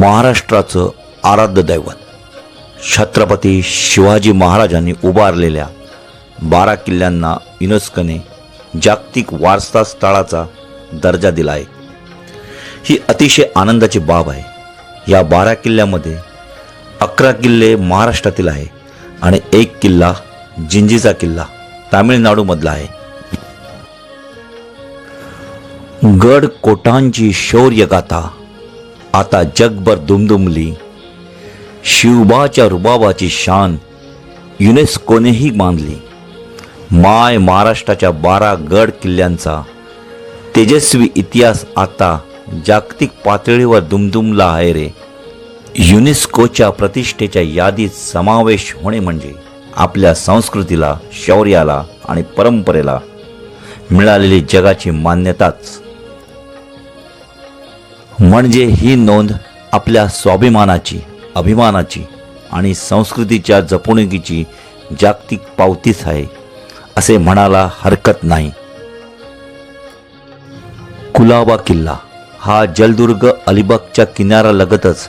महाराष्ट्राचं आराध्य दैवत छत्रपती शिवाजी महाराजांनी उभारलेल्या बारा किल्ल्यांना युनेस्कोने जागतिक वारसा स्थळाचा दर्जा दिला आहे. ही अतिशय आनंदाची बाब आहे. या बारा किल्ल्यामध्ये अकरा किल्ले महाराष्ट्रातील आहे आणि एक किल्ला जिंजीचा किल्ला तामिळनाडूमधला आहे. गड कोटांची शौर्यगाथा आता जगभर दुमदुमली. शिवबाच्या रुबाबाची शान युनेस्कोनेही मानली. माय महाराष्ट्राच्या बारा गड किल्ल्यांचा तेजस्वी इतिहास आता जागतिक पातळीवर दुमदुमला आहे रे. युनेस्कोच्या प्रतिष्ठेच्या यादीत समावेश होणे म्हणजे आपल्या संस्कृतीला शौर्याला आणि परंपरेला मिळालेली जगाची मान्यताच. म्हणजे ही नोंद आपल्या स्वाभिमानाची अभिमानाची आणि संस्कृतीच्या जपणुकीची जागतिक पावतीच आहे असे म्हणायला हरकत नाही. कुलाबा किल्ला हा जलदुर्ग अलिबागच्या किनाऱ्यालगतच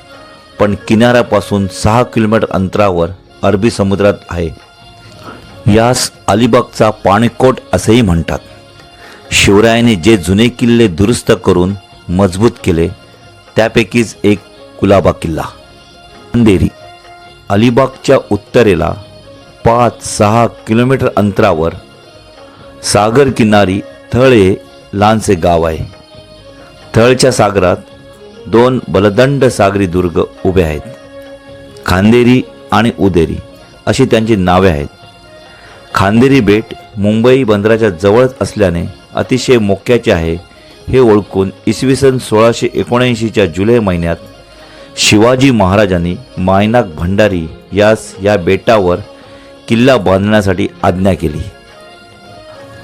पण किनाऱ्यापासून सहा किलोमीटर अंतरावर अरबी समुद्रात आहे. यास अलिबागचा पाणीकोट असेही म्हणतात. शिवरायाने जे जुने किल्ले दुरुस्त करून मजबूत केले त्यापैकीच एक कुलाबा किल्ला. अंधेरी. अलिबागच्या उत्तरेला पाच सहा किलोमीटर अंतरावर सागर किनारी थळ हे लहानसे गाव आहे. थळच्या सागरात दोन बलदंड सागरी दुर्ग उभे आहेत. खांदेरी आणि उदेरी अशी त्यांची नावे आहेत. खांदेरी बेट मुंबई बंदराच्या जवळच असल्याने अतिशय मोक्याचे आहे हे ओळखून इसवी सन सोळाशे एकोणऐंशीच्या जुलै महिन्यात शिवाजी महाराजांनी मायनाक भंडारी यास या बेटावर किल्ला बांधण्यासाठी आज्ञा केली.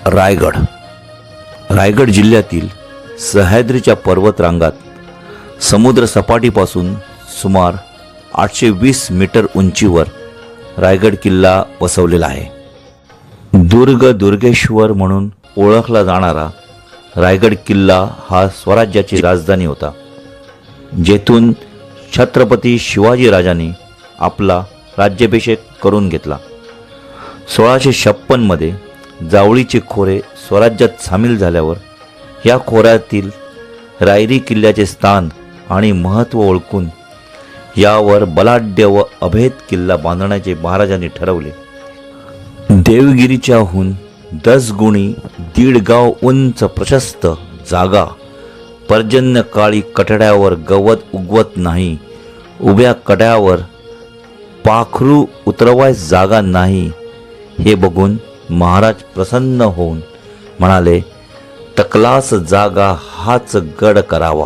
रायगड. रायगड जिल्ह्यातील सह्याद्रीच्या पर्वतरांगात समुद्र सपाटीपासून सुमार आठशे वीस मीटर उंचीवर रायगड किल्ला वसवलेला आहे. दुर्ग दुर्गेश्वर म्हणून ओळखला जाणारा रायगड किल्ला हा स्वराज्याची राजधानी होता जेथून छत्रपती शिवाजी राजांनी आपला राज्याभिषेक करून घेतला. सोळाशे छप्पनमध्ये जावळीचे खोरे स्वराज्यात सामील झाल्यावर या खोऱ्यातील रायरी किल्ल्याचे स्थान आणि महत्त्व ओळखून यावर बलाढ्य व अभेद किल्ला बांधण्याचे महाराजांनी ठरवले. देवगिरीच्याहून दस गुणी दीड गाव उंच प्रशस्त जागा. पर्जन्य काळी कठड्यावर गवत उगवत नाही. उभ्या कड्यावर पाखरू उतरवायस जागा नाही. हे बघून महाराज प्रसन्न होऊन म्हणाले तकलास जागा हाच गड करावा.